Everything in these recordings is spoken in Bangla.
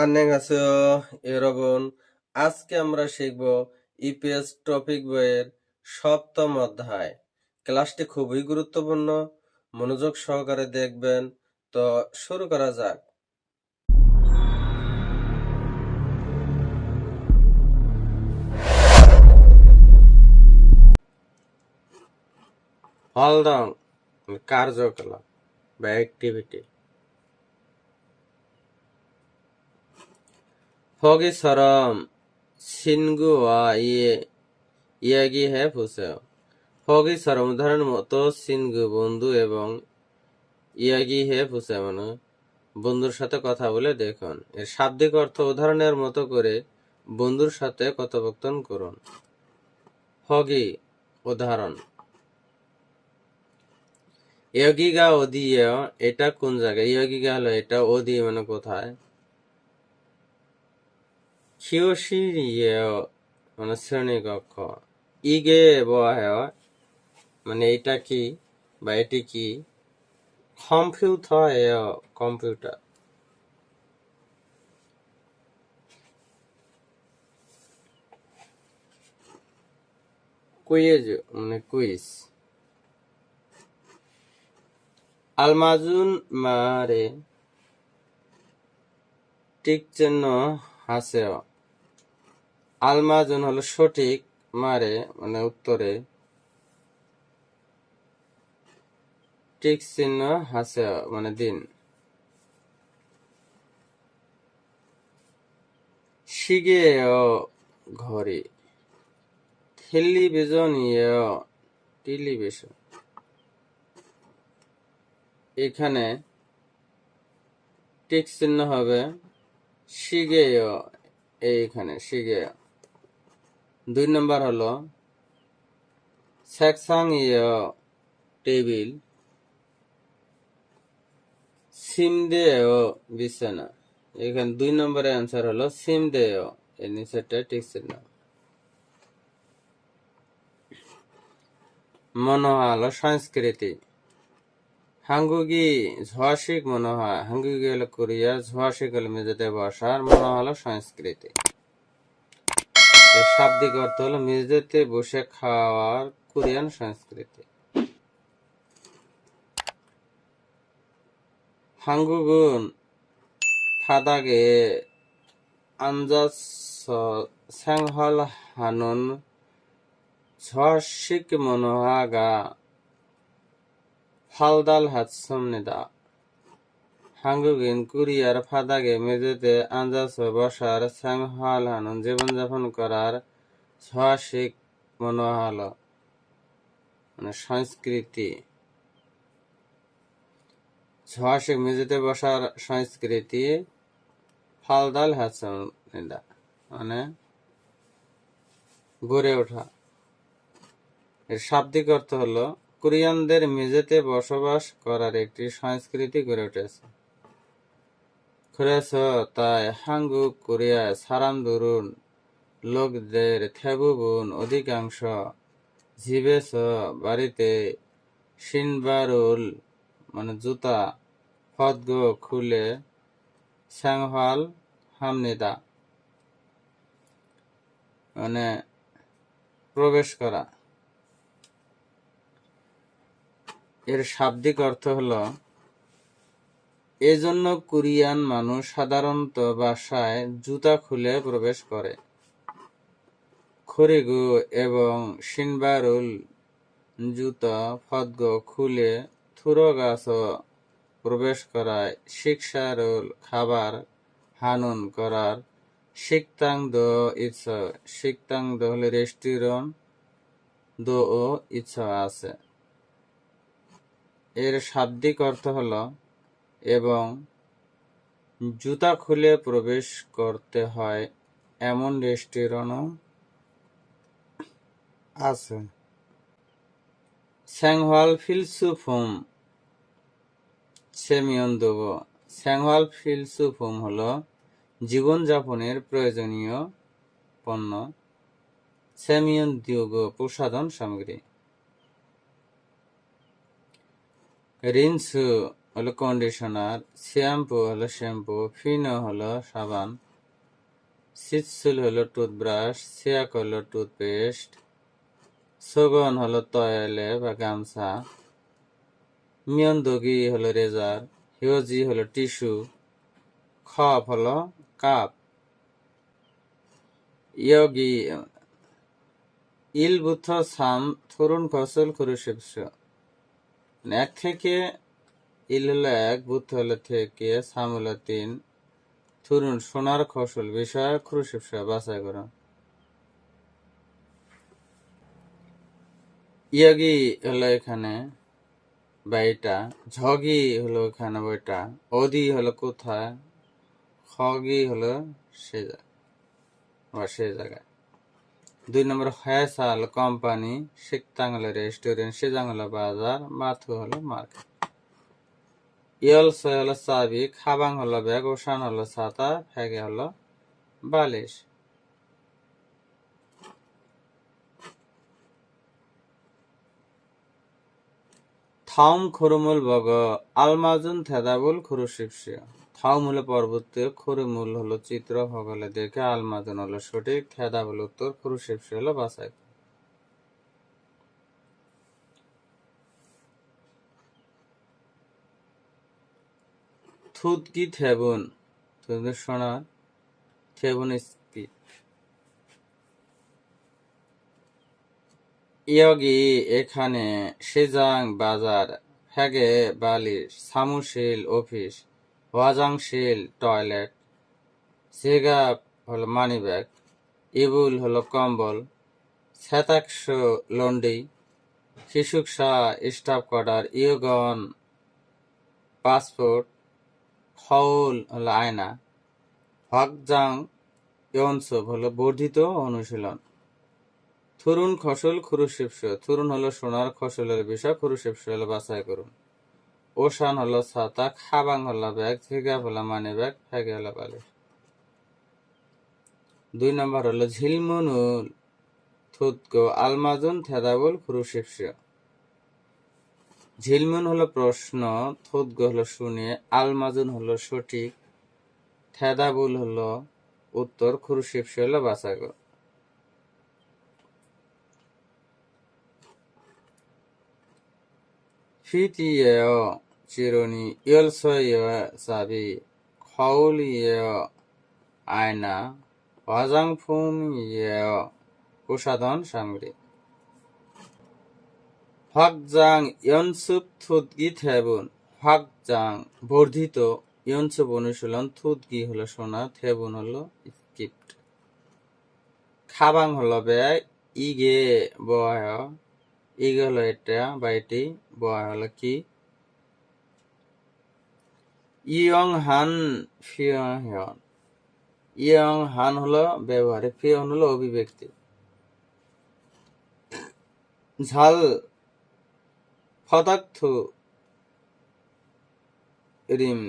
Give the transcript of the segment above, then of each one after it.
আন্নেগাসিও এরগন আজকে আমরা শিখব ইপিএস টপিক বইয়ের সপ্তম অধ্যায়। ক্লাসটি খুবই গুরুত্বপূর্ণ, মনোযোগ সহকারে দেখবেন। তো শুরু করা যাক। হলদং কার্যকলাপ, বা অ্যাক্টিভিটি 허기처럼 친구와 이해, 이야기해 보세요. 허기처럼 উদাহরণের মতো সিনগু বন্ধু এবং ইয়াগিহে বুঝে মানে বন্ধুর সাথে কথা বলে দেখুন এর শাব্দিক অর্থ উদাহরণের মতো করে বন্ধুর সাথে কথোপকথন করুন হগি উদাহরণ ইয়গিগা ওদিয়ে এটা কোন জায়গায় ইয়গিগা হলো এটা ওদি মানে কোথায় কিয়সির মানে শ্রেণীকক্ষ ইগে বয় মানে এটা কি বা এটি কি? Computer computer. কুইজ মানে কুইজ। আলমাজুন মারে টিক চিহ্ন আছে আলমাজন হলো সঠিক মারে মানে উত্তরে। টিক চিহ্ন হাসে মানে দিন। শিগেও ঘড়ি। Television television. এখানে টিক চিহ্ন হবে শিগেও, এইখানে শিগেও। দুই নম্বর হলো, সেকশন টেবিল সিমদেয় বিছানা। এখানে দুই নম্বরের অ্যান্সার হলো সিমদেয় এর নিচেরটা ঠিক মনোহা হলো সংস্কৃতি। হাঙ্গুগি ঝোয়াশিক মনোহা হাঙ্গুগি হলো কোরিয়া, ঝোয়াশিক হলো মেজাতে বসার মনোহা সংস্কৃতি। শাব্দিক অর্থ হলো মেঝেতে বসে খাওয়ার কোরিয়ান সংস্কৃতি। হাঙ্গুগুন, ফাদাগে আঞ্জাসংহল হানুন ঝিক মনোহাগা, ফালদাল হাতসমনেদা হাঙ্গুগিন, কুরিয়ার, ফাদাগে, মেঝেতে আঞ্জাস বসার স্যাংহল হানুন জীবনযাপন করার সাহসিক মনোহাল মানে সংস্কৃতি সাহসিক মেঝেতে বসার সংস্কৃতি ফালদাল হাসনিদা মানে গড়ে ওঠা এর শাব্দিক অর্থ হলো কোরিয়ানদের মেঝেতে বসবাস করার একটি সংস্কৃতি গড়ে উঠেছে 그래서 তাই 한국 কোরিয়ায় 사람들은 লোকদের থেবুবুন অধিকাংশ। জিবেস বাড়িতে সিনবারুল মানে জুতা, ফদগো খুলে স্যাংহাল হামনিদা মানে প্রবেশ করা। এর শাব্দিক অর্থ হল, এজন্য কোরিয়ান মানুষ সাধারণত বাসায় জুতা খুলে প্রবেশ করে। খরিগু এবং সিনবারুল জুতা ফদ্গ খুলে থুরগাছ প্রবেশ করায় শিক্ষারুল খাবার হানুন করার শিকতাং দো ইচ্ছা। শিকতাং দো হলে রেস্টুরেন্ট দো ও ইচ্ছা আছে। এর শাব্দিক অর্থ হলো এবং জুতা খুলে প্রবেশ করতে হয় এমন রেস্টুরেন্টও আছে। স্যাংহওয়াল ফিলসুফুম দেব স্যাংহওয়াল ফিলসুফুম হল জীবনযাপনের প্রয়োজনীয় পণ্য। সেমিয়ন দিয়োগ প্রসাধন সামগ্রী। রিনসু হলো কন্ডিশনার। শ্যাম্পু হলো শ্যাম্পু। ফিনো হলো সাবান। সিটসুল হলো টুথব্রাশ। সিয়াক হলো টুথপেস্ট। সগন হলো তয়েলে বা গামছা, মিয়ন্দগি হলো রেজার, হিওজি হলো টিস্যু খপ হলো কাপ, ইয়গি, ইলবুথ সাম, থরুন ফসল খুরুশিপস এক থেকে ইল হলো এক, বুথ হলো থেকে সাম হলো তিন, থুরুন সোনার ফসল বিষয় খুরুশিপস বাছাই করো। ইয়াগি হলো এখানে বা এটা ঝগি হলো এখানে বইটা অদি হলো কোথায়, খগি হলো সে বা সে জায়গায়। দুই নম্বর হয়েসা হলো কোম্পানি, শিকতাং হলো রেস্টুরেন্ট, সেজাং হলো বাজার, মাথু হলো মার্কেট। ইয়লস হলো চাবি খাবাং হলো ব্যাগ, ওশান হলো ছাতা ফ্যাগে হলো বালিশ। থাউম খুরুমুল বগ, আলমাজুন থেদাবুল খুরুশিপসিয়া থাউম হলো পর্বতীয় খুরুমুল হলো চিত্র হগলে দেখে আলমাজুন হলো সঠিক থেদাবুল উত্তর খুরুশিপসি হলো বাসাই থুতকি থেবুন তুমি শোনা থেবুন ইয়গি এখানে সেজাং বাজার ফ্যাগে বালিশ সামুশিল অফিস, ওয়াজাংশিল টয়লেট, সেগা হলো মানি ব্যাগ ইবুল হলো কম্বল সেতাক্ষ লন্ডি শিশুকসা স্টাফ কোয়ার্টার, ইয়গন পাসপোর্ট হউল হলো আয়না হকজাং ইয়নসব হলো বর্ধিত অনুশীলন। থুরুন খসল খুরুশিপস থুরুন হলো সোনার খসলের বিষয় খুরুশিপস হলো বাছাই করুন ওশান হলো ছাতা খাবাং হলো ব্যাগ ঝিগা হলো মানি ব্যাগ ফ্যাগে হলো বালিশ। দুই নম্বর হলো ঝিলমুনুল, থুতগো আলমাজুন, থেদাবুল খুরুশিপস ঝিলমুন হলো প্রশ্ন, থুতগো হলো শুনে, আলমাজুন হলো সঠিক, থেদাবুল হলো উত্তর খুরুশিপস হলো বাছাই করুন فيتياو চিরুনি ইয়লসয় সাবি খৌলিয় আয়না হজাংফুম ইয় প্রসাধন সামগ্রী হকজাং ইয়নসুপ থুদগি থেবুন হকজাং বর্ধিত ইয়নসুপ অনুশীলন থুদগি হলো সোনা থেবুন হলো স্কিপ্ট খাবাং হলো ব্যয় ইগে বয় হলো এটা বা এটি বয় হলো কি? ইয়ং হান ফিয়ন ইয়ং হান হলো ব্যবহারে ফিয়ন হলো অভিব্যক্তি। ঝাল পদার্থ রিম।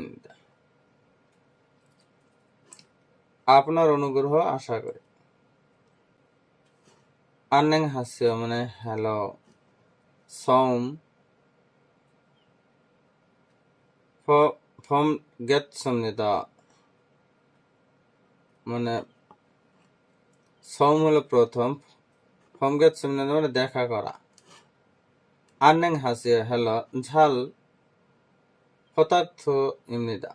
আপনার অনুগ্রহ আশা করি। আন্নেং হাস্য মানে হ্যালো। সৌম ফম গেট সমনিদা মানে সৌম হলো প্রথম। ফম গেট সমনিদা মানে দেখা করা। আন্নেং হাস্য হ্যালো ঝাল। পদার্থ ইমনিদা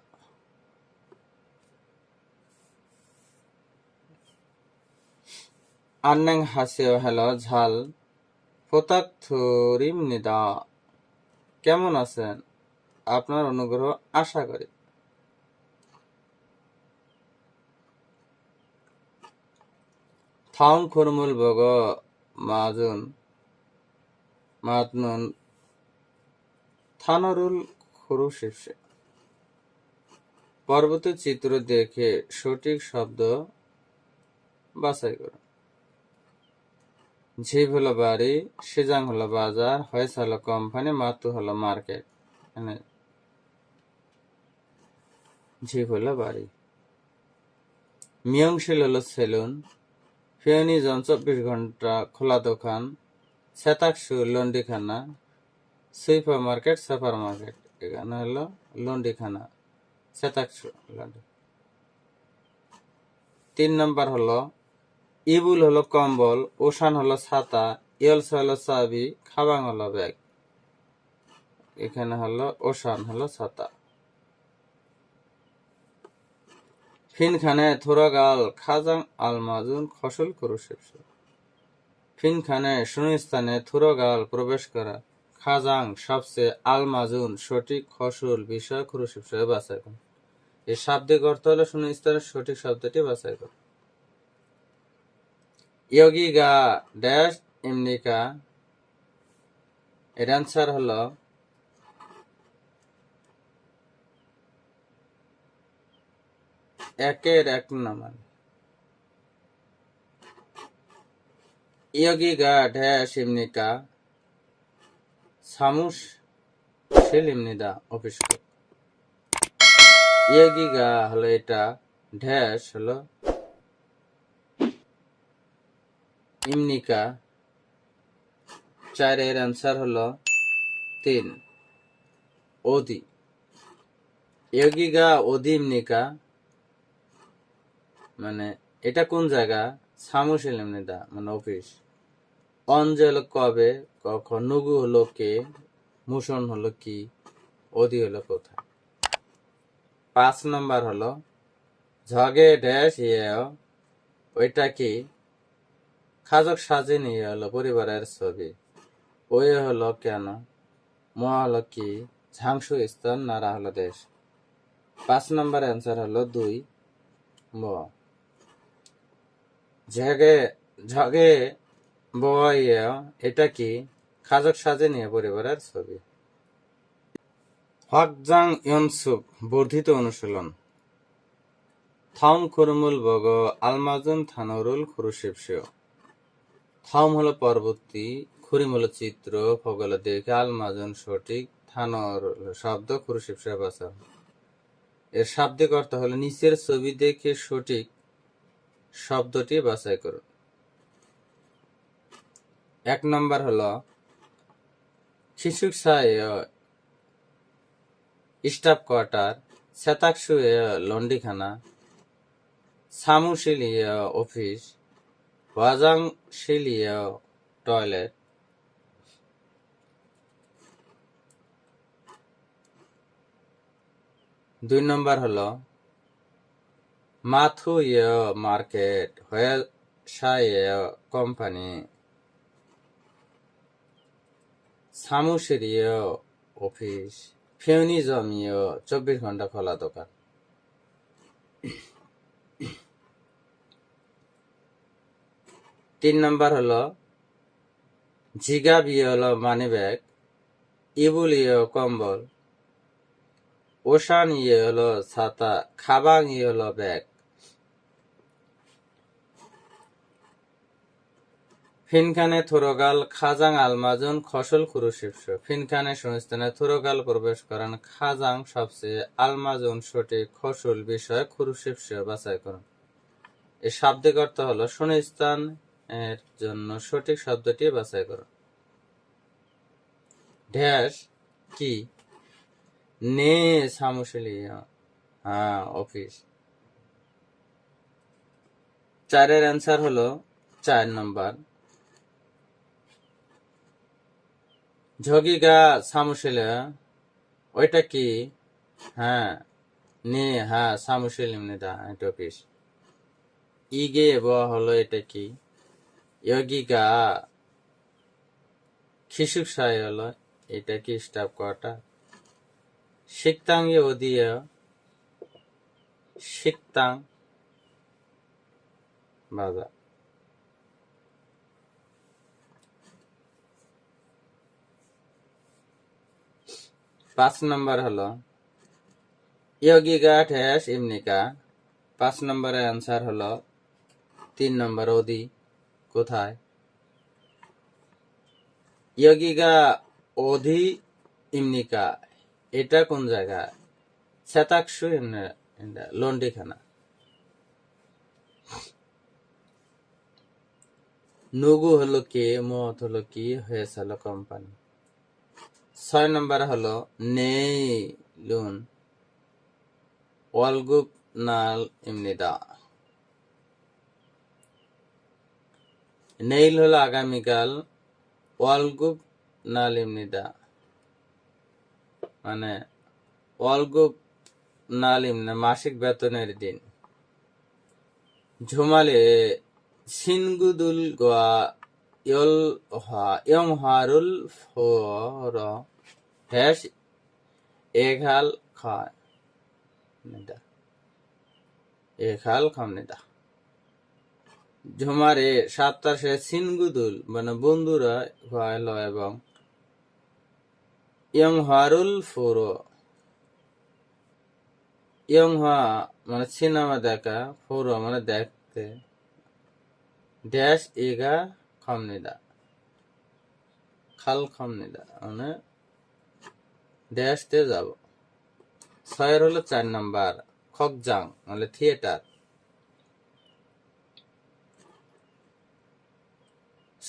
আন্নেং হাস্য হ্যালো ঝাল। রিমনিদা কেমন আছেন? আপনার অনুগ্রহ আশা করি। থাউন খুরমুল বগ মাজুন মাতনুন থানরুল খুরু শীর্ষে পর্বতের চিত্র দেখে সঠিক শব্দ বাছাই করুন। ঝিপ হলো বাড়ি, সিজাং হলো বাজার, হয়েস হলো কোম্পানি, মাতু হলো মার্কেট। এখানে ঝিপ হলো বাড়ি। মিয়ংশিল হলো সেলুন। ফিওনিজন চব্বিশ ঘণ্টা খোলা দোকান। সেতাকসু লন্ডিখানা। সুইপার মার্কেট সুপার মার্কেট এখানে হলো লন্ডিখানা। সেতাকশু লন্ডি। তিন নম্বর হলো ইবুল হলো কম্বল, ওশান হলো ছাতা ইয়লস হলো চাবি, খাবাং হলো ব্যাগ। এখানে হলো ওশান হলো ছাতা। ফিনখানে থোরাগাল খাজাং আলমাজুন খসল করুশেপস ফিনখানে শূন্যস্থানে থুরগাল প্রবেশ করা, খাজাং সবচেয়ে আলমাজুন সঠিক খসল বিষয় খুরুশেপস বাছাই করুন এই শাব্দিক অর্থ হলো শূন্যস্থানের সঠিক শব্দটি বাছাই করুন ইয়োগিগা ড্যাশ ইমনিকা এর অ্যান্সার হলো একের এক নামান ইয়োগিগা ড্যাশ ইমনিকা সামুস শিল ইমনিদা অফিস ইয়োগিগা হলো এটা ড্যাশ হলো ইমনিকা চারের অ্যান্সার হলো তিন। ওদি ইয়োগিগা ওদি ইমনিকা মানে এটা কোন জায়গা? সামুশিল মানে অফিস। অঞ্জ হলো কবে? কখন? নুগু হলো কে? মুশন হলো কি? ওদি হলো কোথায়? পাঁচ নম্বর হলো, ঝগে ড্যাশ ইয়ে ওইটা কি? খাজক সাজে নিয়ে হলো পরিবারের ছবি। ওই হলো কেন? ম হলো কি ঝাংসু স্থান নারা হলো দেশ। পাঁচ নম্বর অ্যান্সার হলো দুই। ব। ঝগে ঝগে, বয়, এটা কি? খাজক সাজে নিয়ে পরিবারের ছবি। হকজাং ইয়নসুক বর্ধিত অনুশীলন। থাম খুরমুল বগ, আলমাজুন থানরুল খুরুশিবশিও। থাম হলো পরবর্তী খুরিম হলো চিত্র ফগল দেখে আলমাজন সঠিক থানর শব্দ খুরুশিবশিয়া বাসা এর শাব্দিক অর্থ হলো নিচের ছবি দেখে সঠিক শব্দটি বাছাই করুন। এক নম্বর হলো শিশুক স্টাফ কোয়ার্টার সেতাকসু লন্ডিখানা সামুশিল অফিস ওয়াজাংশিলীয় টয়লেট। দুই নম্বর হলো মাথুয় মার্কেট হয়েসায় কোম্পানি। সামুশিরীয় অফিস। ফিউনিজমীয় চব্বিশ ঘণ্টা খোলা দোকান। তিন নম্বর হলো জিগাবিয় হলো মানি ব্যাগ ইবুলীয় কম্বল ওশান ইয়ে হলো ছাতা খাবাং ইয়ে হলো ব্যাগ। ফিনখানে থোরগাল, খাজাং আলমাজুন, খসল খুরুশিপস ফিনখানে সংস্থানে থোরগাল প্রবেশ করেন, খাজাং সবচেয়ে আলমাজুন, সঠিক খসল বিষয় খুরুশিপস বাছাই করেন। এই শাব্দিক অর্থ হলো শূন্যস্থান এর জন্য সঠিক শব্দটি বাছাই করো। ড্যাশ কি? নে সামুশলিয়া হ্যাঁ অফিস। চারের অ্যান্সার হলো চার নম্বর। ঝগিগা সামুশিলা ওইটা কি? হ্যাঁ নে হ্যাঁ সামুশিলিম নেদা এটা অফিস। ইগে, ব হলো এটা কি? ইয়গিগা খিসুক সাই হলো এটা কি স্টাফ কোয়ার্টার শিকতাং ওদিয়া শিকতাং বাজার পাঁচ নম্বর হলো ইয়োগিগা ঠেস ইমনিকা পাঁচ নম্বরের অ্যান্সার হলো তিন নম্বর ওদি কোথায়? ইয়োগিগা অধি ইমনিকা এটা কোন জায়গা সেতাকশু লন্ডিখানা। নুগু হলো কে, মত হলো কি, হয়েছে হলো কোম্পানি। ছয় নম্বর হলো নেই লুন ওয়ালগুপ নাল ইমনিদা। নেইল হলো আগামীকাল ওয়ালগুপ নাল ইমনিদা মানে ওয়ার্ল্ড ওয়ালগুপ নাল ইমনা মাসিক বেতনের দিন। ঝুমালে সিনগুদুল গোয়া ইয়ল হা ইয়ং হারুল ফর হ্যাশ এঘাল খায় নিদা। এঘাল খাম নিদা। ঝুমারে সাতটার সে সিনগুদুল মানে বন্ধুরা হলো এবং ইয়ং হারুল ফোর। ইয়ং হা মানে সিনেমা দেখা, ফোর মানে দেখতে। ড্যাশ এগা খামনিদা। খাল খামনিদা মানে ড্যাশতে যাব। ছয়ের হলো চার নাম্বার খকজাং মানে থিয়েটার।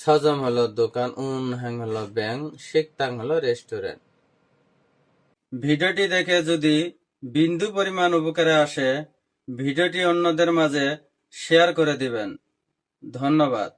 সজম হলো দোকান, উন হ্যাং হলো ব্যাংক শিকতাং হলো রেস্টুরেন্ট। ভিডিওটি দেখে যদি বিন্দু পরিমাণ উপকারে আসে, ভিডিওটি অন্যদের মাঝে শেয়ার করে দিবেন। ধন্যবাদ।